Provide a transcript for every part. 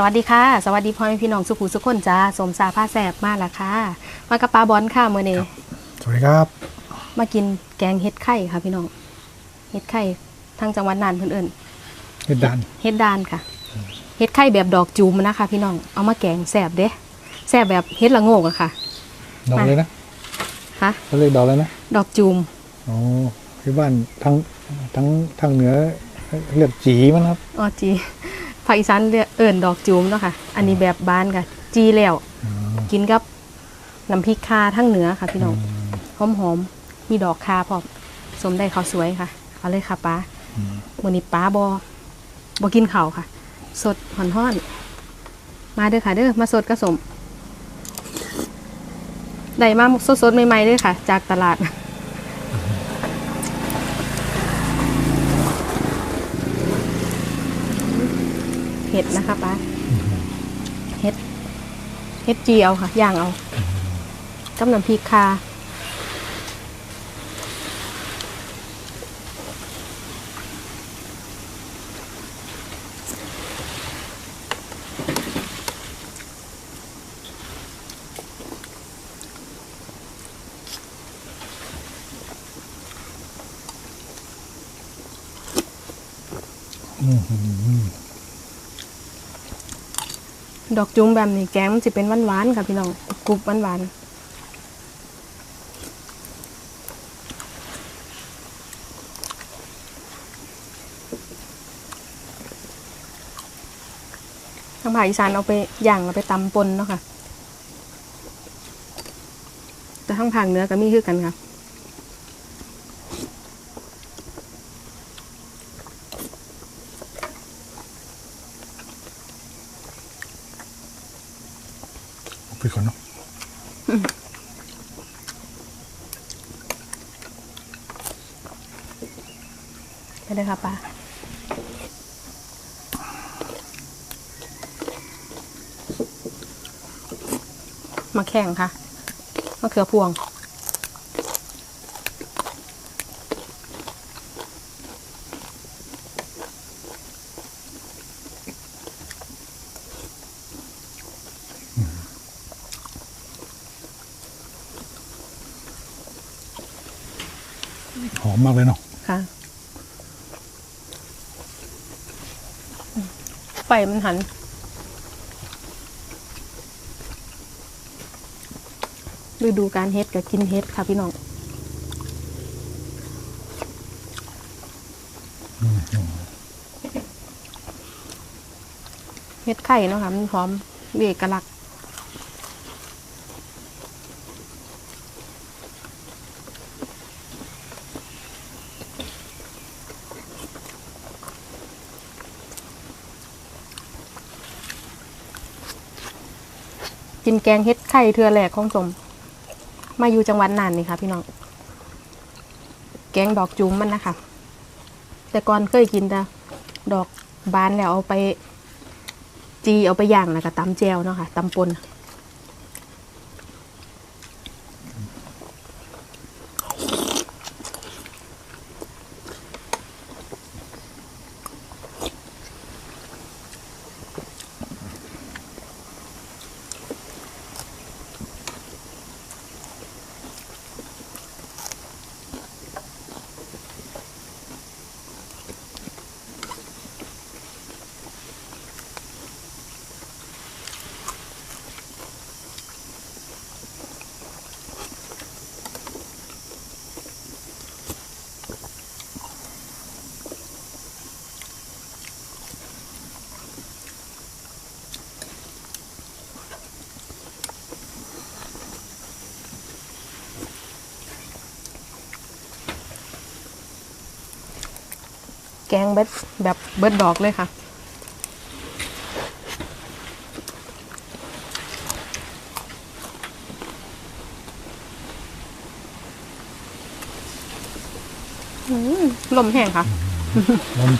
สวัสดีค่ะ สวัสดีพ่อแม่พี่น้องสุขุสุขคนจ้าสมสาผ้าแสบมาแล้วค่ะ มากับปลาบอลค่ะมื่อนี้สวัสดีครับ มากินแกงเห็ดไข่ค่ะพี่น้องเห็ดไข่ทางจังหวัดน่านเพื่นเอิญเฮ็ดดันเห็ดดานค่ะเห็ดไข่แบบดอกจูมนะคะ พี่น้องเอามาแกงแสบเด้แสบแบบเห็ดละโงกอะค่ะดอกเลยนะค่ะเขาเรียกดอกเลยนะดอกจูมอ๋อที่บ้านทั้งทั้งทางเหนือเรียกจีมันครับอ๋อจี ภาคอีสานเรียกเอิญดอกจูมเนาะค่ะ อันนี้แบบบานค่ะ จีแล้ว กินกับน้ำพริกคาทั้งเหนือค่ะพี่น้องหอมหอมๆมีดอกคาพร้อมสมได้ข้าวสวยค่ะ เอาเลยค่ะป้าวันนี้ป้าบอบอกินข้าวค่ะ สดหอนห้อนๆมาเด้อค่ะเด้อมาสดกระสมได้มาสดๆใหม่ๆเลยค่ะ จากตลาด ห็ดนะคะป้าเห็ดเห็ดจีเอาค่ะย่างเอากับน้ำพริกคา ดอกจุ้มแบบนี้แกงมันจะเป็นหวานๆค่ะพี่น้องกรุบหวานๆทางภาคอีสานเอาไปย่างเอาไปตำปนเนาะค่ะแต่ทางภาคเหนือก็มีคือกันค่ะ ไปก่อนเนาะไปเลยค่ะป้ามาแข่งค่ะมะเขือพวง หอมมากเลยเนาะค่ะไฟมันหัน ฤดูการเฮ็ดกับกินเฮ็ดค่ะพี่น้องเฮ็ดไข่เนาะค่ะมันหอมมีเอกลักษณ์ กินแกงเฮ็ดไข่เทือแหลกของสม มาอยู่จังหวัดน่านนี่ค่ะ พี่น้อง แกงดอกจุ้มมันนะคะ แต่ก่อนเคยกินแต่ดอกบานแล้วเอาไป จีเอาไปย่างแล้วก็ตำแจวเนาะค่ะตำปน แกงเบ็ดแบบเบิดดอกเลยค่ะ ลมแห้งค่ะ ลม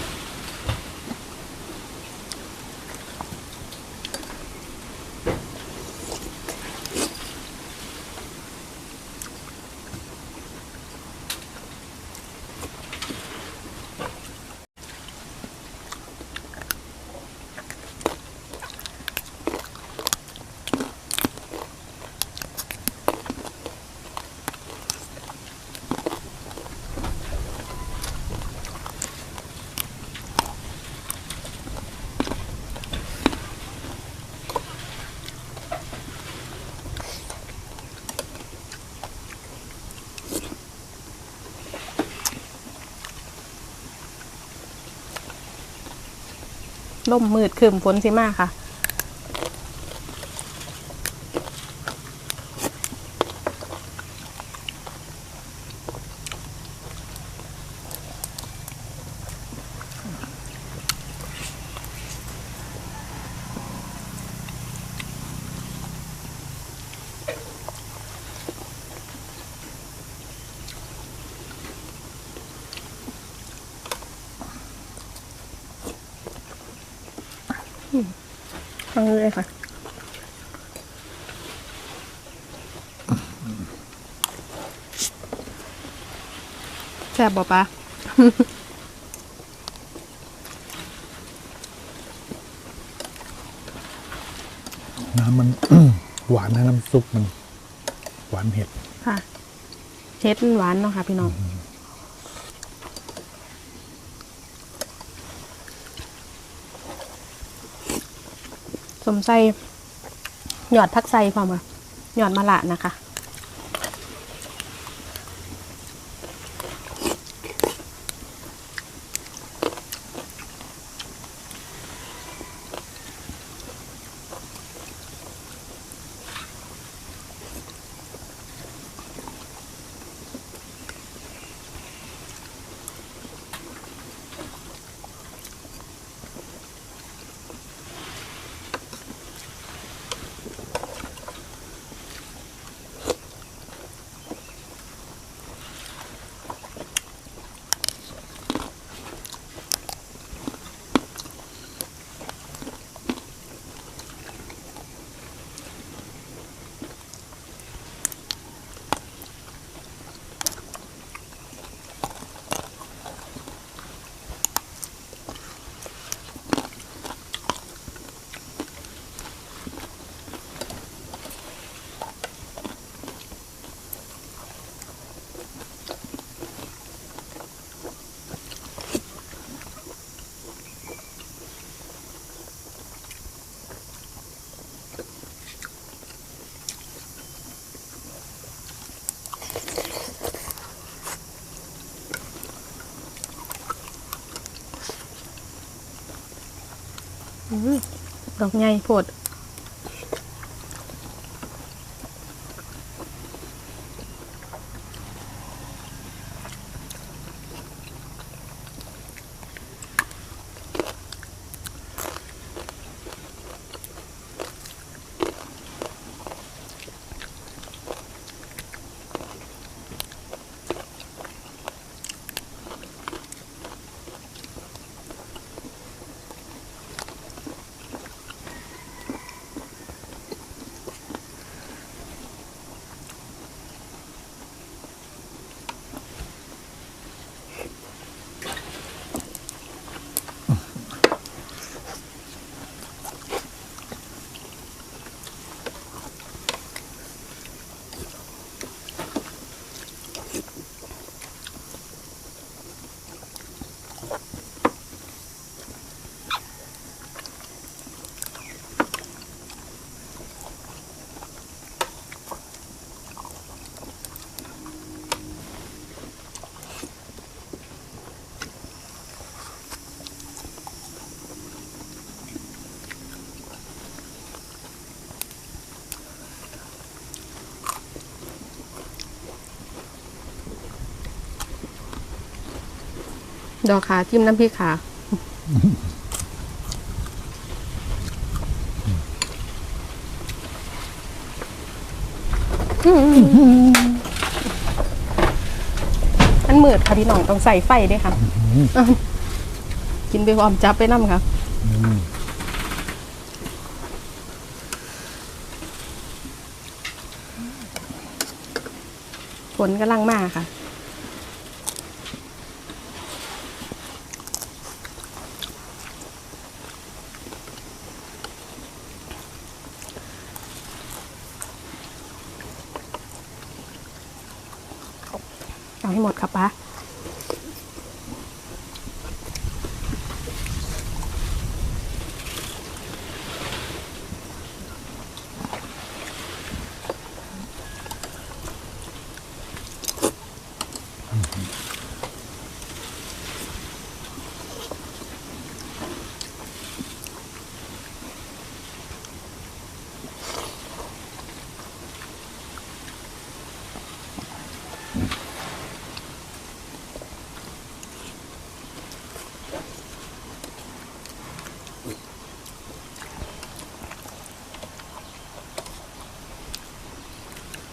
ล่มมืดครึมฝนสิมาค่ะ ฟังเลยค่ะแซ่บบ่ปะน้ำมัน หวานนะน้ำซุปมัน หวานเห็ดค่ะเฮ็ดมันหวานเนาะค่ะพี่น้อง สมใส่หยอดทักไซพร้อมค่ะหยอดมะละนะคะ ดอกใหญ่โพด ดอกขาจิ้มน้ำพริกขาอันมืดค่ะพี่น้องต้องใส่ไฟด้วยค่ะ กินไปพร้อมจับไปน้ำค่ะฝนกำลังมาค่ะ เอาให้หม ดครับป้า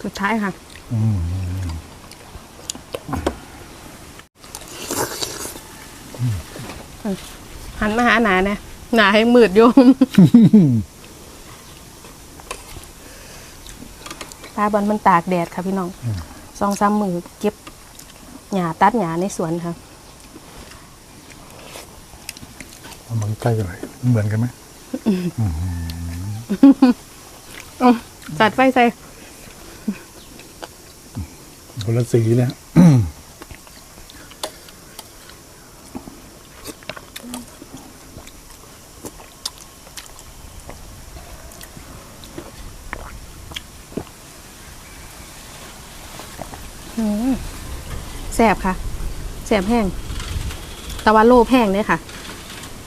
สุดท้ายค่ะอืมหันมาหาหนาเนี่ยหนาให้มืดโยมปลาบอลมันตากแดดค่ะพี่น้องสองสามมือเก็บหญ้าตัดหญ้าในสวนค่ะเอามันใกล้กันเลยเหมือนกันไหมเอาจัดไฟใส่ คนละสีเลยฮะแสบค่ะแสบแห้ง แต่ว่าโลแพงเนี่ยค่ะ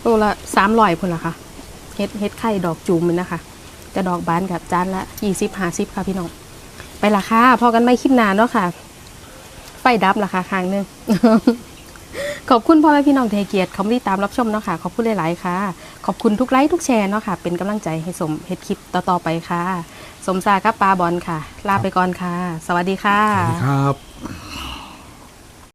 โลละสามร้อยพุ่นละค่ะ เฮ็ดเฮ็ดไข่ดอกจูมมันนะคะจะดอกบานกับจานละยี่สิบห้าสิบค่ะพี่น้อง ไปละค่ะ พอกันไม่คลิปนานเนาะค่ะ ไฟดับละค่ะครั้งหนึง ขอบคุณพ่อแม่พี่น้องเทเกียรติเขาไม่ได้ตามรับชมเนาะค่ะ ขอบคุณหลาย ๆ ค่ะ ขอบคุณทุกไลค์ทุกแชร์เนาะค่ะ เป็นกำลังใจให้สมเฮ็ดคลิปต่อ ๆ ไปค่ะ สมซากับปลาบอลค่ะ ลาไปก่อนค่ะ สวัสดีค่ะ สวัสดีครับ